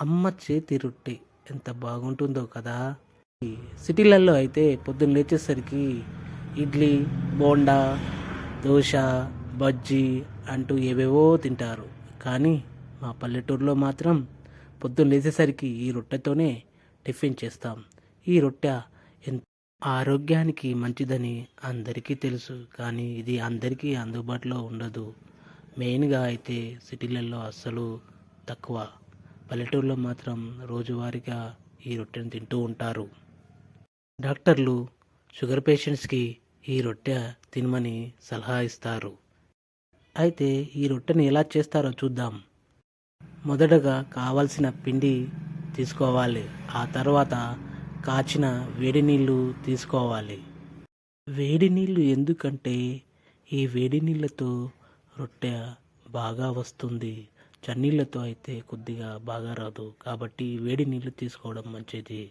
అమ్మ చేతి రొట్టె ఎంత బాగుంటుందో కదా. సిటీలలో అయితే పొద్దున్న లేచేసరికి ఇడ్లీ బోండా దోశ బజ్జీ అంటూ ఏవేవో తింటారు. కానీ మా పల్లెటూరులో మాత్రం పొద్దున్న లేచేసరికి ఈ రొట్టెతోనే టిఫిన్ చేస్తాం. ఈ రొట్టె ఎంత ఆరోగ్యానికి మంచిదని అందరికీ తెలుసు. కానీ ఇది అందరికీ అందుబాటులో ఉండదు. మెయిన్గా అయితే సిటీలలో అస్సలు తక్కువ. పల్లెటూరులో మాత్రం రోజువారీగా ఈ రొట్టెను తింటూ ఉంటారు. డాక్టర్లు షుగర్ పేషెంట్స్కి ఈ రొట్టె తినమని సలహా ఇస్తారు. అయితే ఈ రొట్టెని ఎలా చేస్తారో చూద్దాం. మొదటగా కావలసిన పిండి తీసుకోవాలి. ఆ తర్వాత కాచిన వేడి నీళ్ళు తీసుకోవాలి. వేడి నీళ్ళు ఎందుకంటే ఈ వేడి నీళ్ళతో రొట్టె బాగా వస్తుంది. చన్నీళ్ళతో అయితే కొద్దిగా బాగా రాదు. కాబట్టి వేడి నీళ్ళు తీసుకోవడం మంచిది.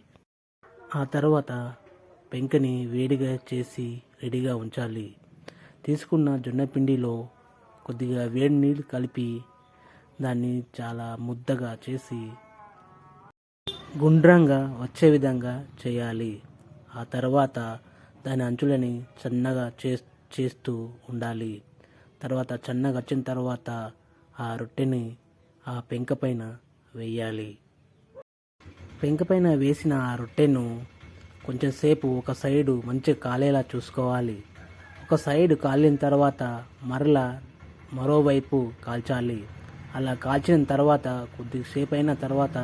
ఆ తర్వాత పెంకని వేడిగా చేసి రెడీగా ఉంచాలి. తీసుకున్న జొన్న పిండిలో కొద్దిగా వేడి నీళ్ళు కలిపి దాన్ని చాలా ముద్దగా చేసి గుండ్రంగా వచ్చే విధంగా చేయాలి. ఆ తర్వాత దాని అంచులని సన్నగా చే చేస్తూ ఉండాలి. తర్వాత సన్నగా వచ్చిన తర్వాత ఆ రొట్టెని ఆ పెంక పైన వేయాలి. పెంక పైన వేసిన ఆ రొట్టెను కొంచెంసేపు ఒక సైడు మంచిగా కాలేలా చూసుకోవాలి. ఒక సైడు కాలిన తర్వాత మరలా మరోవైపు కాల్చాలి. అలా కాల్చిన తర్వాత కొద్దిసేపు అయిన తర్వాత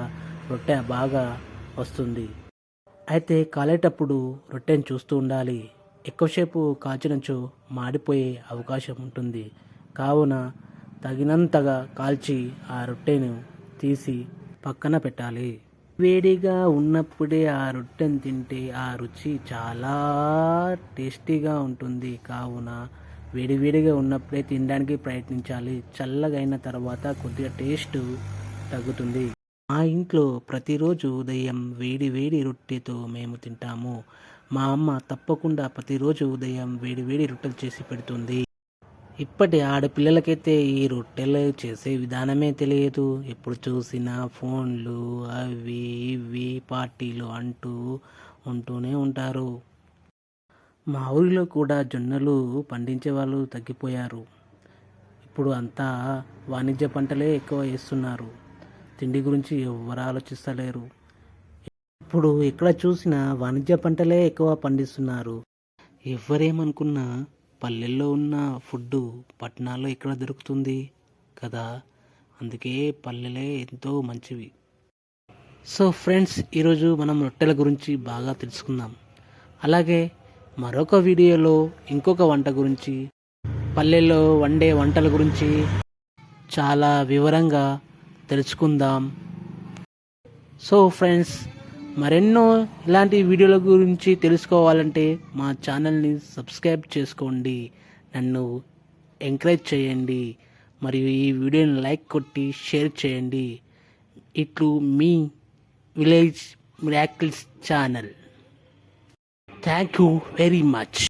రొట్టె బాగా వస్తుంది. అయితే కాలేటప్పుడు రొట్టెను చూస్తూ ఉండాలి. ఎక్కువసేపు కాల్చినచో మాడిపోయే అవకాశం ఉంటుంది. కావున తగినంతగా కాల్చి ఆ రొట్టెను తీసి పక్కన పెట్టాలి. వేడిగా ఉన్నప్పుడే ఆ రొట్టెను తింటే ఆ రుచి చాలా టేస్టీగా ఉంటుంది. కావున వేడివేడిగా ఉన్నప్పుడే తినడానికి ప్రయత్నించాలి. చల్లగైన తర్వాత కొద్దిగా టేస్ట్ తగ్గుతుంది. మా ఇంట్లో ప్రతిరోజు ఉదయం వేడి వేడి రొట్టెతో మేము తింటాము. మా అమ్మ తప్పకుండా ప్రతిరోజు ఉదయం వేడి వేడి రొట్టెలు చేసి పెడుతుంది. ఇప్పటి ఆడపిల్లలకైతే ఈ రొట్టెలు చేసే విధానమే తెలియదు. ఎప్పుడు చూసినా ఫోన్లు అవి ఇవి పార్టీలు అంటూ ఉంటూనే ఉంటారు. మా ఊరిలో కూడా జొన్నలు పండించే వాళ్ళు తగ్గిపోయారు. ఇప్పుడు అంతా వాణిజ్య పంటలే ఎక్కువ వేస్తున్నారు. తిండి గురించి ఎవరు ఆలోచిస్తలేరు. ఇప్పుడు ఎక్కడ చూసినా వాణిజ్య పంటలే ఎక్కువ పండిస్తున్నారు. ఎవరేమనుకున్నా పల్లెల్లో ఉన్న ఫుడ్ పట్టణాల్లో ఎక్కడ దొరుకుతుంది కదా? అందుకే పల్లెలే ఎంతో మంచివి. సో ఫ్రెండ్స్ ఈరోజు మనం రొట్టెల గురించి బాగా తెలుసుకుందాం. అలాగే మరొక వీడియోలో ఇంకొక వంట గురించి పల్లెల్లో వండే వంటల గురించి చాలా వివరంగా తెలుసుకుందాం. సో ఫ్రెండ్స్ మరెన్నో ఇలాంటి వీడియోల గురించి తెలుసుకోవాలంటే మా ఛానల్ని సబ్స్క్రైబ్ చేసుకోండి. నన్ను ఎంకరేజ్ చేయండి. మరియు ఈ వీడియోని లైక్ కొట్టి షేర్ చేయండి. ఇట్లు మీ village miracles channel. Thank you very much.